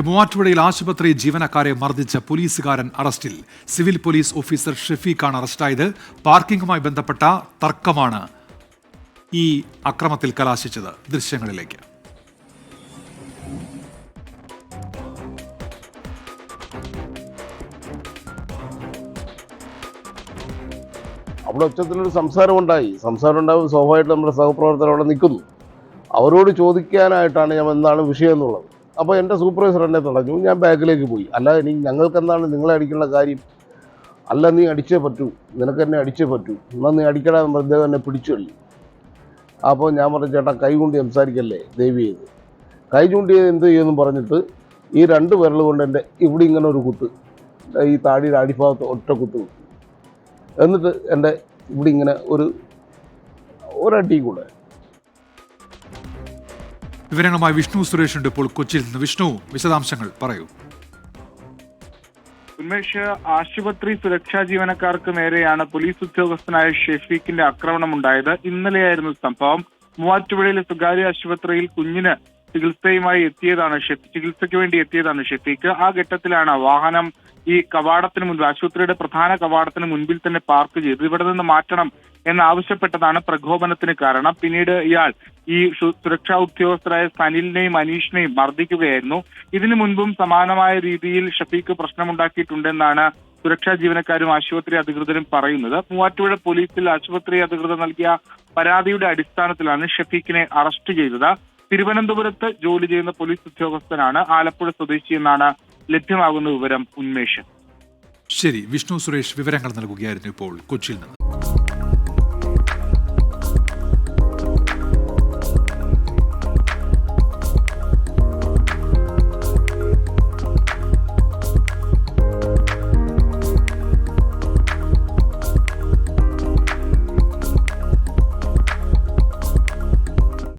മൂവാറ്റുപുഴയിൽ ആശുപത്രി ജീവനക്കാരെ മർദ്ദിച്ച പോലീസുകാരൻ അറസ്റ്റിൽ സിവിൽ പോലീസ് ഓഫീസർ ഷെഫീഖാണ് അറസ്റ്റായത്. പാർക്കിംഗുമായി ബന്ധപ്പെട്ട തർക്കമാണ് ഈ അക്രമത്തിൽ കലാശിച്ചത്. ദൃശ്യങ്ങളിലേക്ക്. അവിടെ ഉച്ചത്തിലൊരു സംസാരം ഉണ്ടായി. സംസാരം ഉണ്ടാകുമ്പോൾ സ്വാഭാവികമായിട്ട് നമ്മുടെ സഹപ്രവർത്തകർ അവിടെ നിൽക്കുന്നു. അവരോട് ചോദിക്കാനായിട്ടാണ് ഞാൻ എന്താണ് വിഷയം എന്നുള്ളത്. അപ്പോൾ എന്റെ സൂപ്പർവൈസർ എന്നെ തടഞ്ഞു. ഞാൻ ബാക്കിലേക്ക് പോയി. അല്ല ഇനി ഞങ്ങൾക്ക് എന്താണ് നിങ്ങളെ അടിക്കേണ്ട കാര്യം? അല്ല നീ അടിച്ചേ പറ്റൂ. നിനക്ക് എന്നെ അടിച്ചേ പറ്റൂ. എന്നാൽ നീ അടിക്കടാ അദ്ദേഹം എന്നെ പിടിച്ചു കളി അപ്പോൾ ഞാൻ പറഞ്ഞു ചേട്ടാ കൈ കൊണ്ട് സംസാരിക്കല്ലേ ദേവി ചെയ്ത് കൈ ചൂണ്ടി എന്ത് ചെയ്യുമെന്ന് പറഞ്ഞിട്ട് ഈ രണ്ട് വിരൽ കൊണ്ട് എന്റെ ഇവിടെ ഇങ്ങനെ ഒരു കുത്ത് ഈ താടിയുടെ അടിഭാഗത്ത് ഒറ്റ കുത്തി. എന്നിട്ട് എന്റെ ഇവിടെ ഇങ്ങനെ ഒരു ഒരടി കൂടെ വിവരങ്ങളുമായി വിഷ്ണു സുരേഷ് ഉണ്ട് ഇപ്പോൾ കൊച്ചിയിൽ നിന്ന്. വിഷ്ണു വിശദാംശങ്ങൾ പറയൂ. ഉന്മേഷ് ആശുപത്രി സുരക്ഷാ ജീവനക്കാർക്ക് നേരെയാണ് പോലീസ് ഉദ്യോഗസ്ഥനായ ഷെഫീഖിന്റെ ആക്രമണം ഉണ്ടായത് ഇന്നലെയായിരുന്നു സംഭവം. മൂവാറ്റുപുഴയിലെ സ്വകാര്യ ആശുപത്രിയിൽ കുഞ്ഞിന് ചികിത്സയുമായി എത്തിയതാണ് ചികിത്സയ്ക്ക് വേണ്ടി എത്തിയതാണ് ഷെഫീഖ്. ആ ഘട്ടത്തിലാണ് വാഹനം ഈ കവാടത്തിന് മുൻപ് ആശുപത്രിയുടെ പ്രധാന കവാടത്തിന് മുൻപിൽ തന്നെ പാർക്ക് ചെയ്തു ഇവിടെ നിന്ന് മാറ്റണം എന്നാവശ്യപ്പെട്ടതാണ് പ്രകോപനത്തിന് കാരണം. പിന്നീട് ഇയാൾ ഈ സുരക്ഷാ ഉദ്യോഗസ്ഥരായ സനിലിനെയും അനീഷിനെയും മർദ്ദിക്കുകയായിരുന്നു. ഇതിനു മുൻപും സമാനമായ രീതിയിൽ ഷഫീഖ് പ്രശ്നമുണ്ടാക്കിയിട്ടുണ്ടെന്നാണ് സുരക്ഷാ ജീവനക്കാരും ആശുപത്രി അധികൃതരും പറയുന്നത്. മൂവാറ്റുപുഴ പോലീസിൽ ആശുപത്രി അധികൃതർ നൽകിയ പരാതിയുടെ അടിസ്ഥാനത്തിലാണ് ഷഫീഖിനെ അറസ്റ്റ് ചെയ്തത്. തിരുവനന്തപുരത്ത് ജോലി ചെയ്യുന്ന പോലീസ് ഉദ്യോഗസ്ഥനാണ് ആലപ്പുഴ സ്വദേശി എന്നാണ് ലഭ്യമാകുന്ന വിവരം ഉന്മേഷം. ശരി വിഷ്ണു സുരേഷ് വിവരങ്ങൾ നൽകുകയായിരുന്നു ഇപ്പോൾ കൊച്ചിയിൽ നിന്ന്.